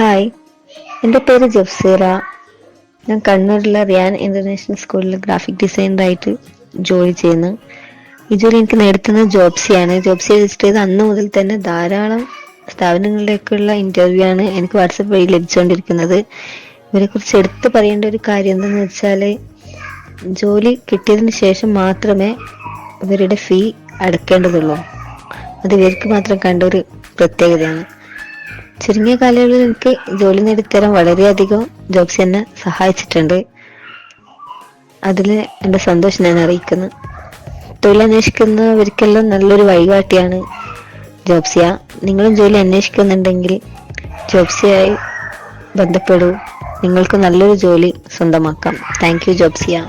Hi എന്റെ പേര് ജഫ്സീറ. ഞാൻ കണ്ണൂരിലെ റിയാൻ ഇന്റർനാഷണൽ സ്കൂളിൽ ഗ്രാഫിക് ഡിസൈനറായിട്ട് ജോലി ചെയ്യുന്നു. ഈ ജോലി എനിക്ക് നേടുത്തുന്നത് ജോബ്സിയാണ് ജോബ്സി രജിസ്റ്റർ ചെയ്ത് അന്ന് മുതൽ തന്നെ ധാരാളം സ്ഥാപനങ്ങളിലേക്കുള്ള ഇന്റർവ്യൂ ആണ് എനിക്ക് വാട്സപ്പ് വഴി ലഭിച്ചുകൊണ്ടിരിക്കുന്നത് ഇവരെ കുറിച്ച് എടുത്തു പറയേണ്ട ഒരു കാര്യം എന്തെന്ന് വെച്ചാൽ ജോലി കിട്ടിയതിന് ശേഷം മാത്രമേ ഇവരുടെ ഫീ അടക്കേണ്ടതുള്ളൂ. അത് ഇവർക്ക് മാത്രം കണ്ട ഒരു പ്രത്യേകതയാണ്. ചുരുങ്ങിയ കാലയളവിൽ എനിക്ക് ജോലി നേടിത്തരാൻ വളരെയധികം ജോബ്സ് എന്നെ സഹായിച്ചിട്ടുണ്ട്. അതിൽ എന്റെ സന്തോഷം ഞാൻ അറിയിക്കുന്നു. തൊഴിലന്വേഷിക്കുന്നവർക്കെല്ലാം നല്ലൊരു വഴികാട്ടിയാണ് ജോബ്സിയ നിങ്ങളും ജോലി അന്വേഷിക്കുന്നുണ്ടെങ്കിൽ ജോബ്സിയായി ബന്ധപ്പെടൂ. നിങ്ങൾക്ക് നല്ലൊരു ജോലി സ്വന്തമാക്കാം. Thank you Jobsia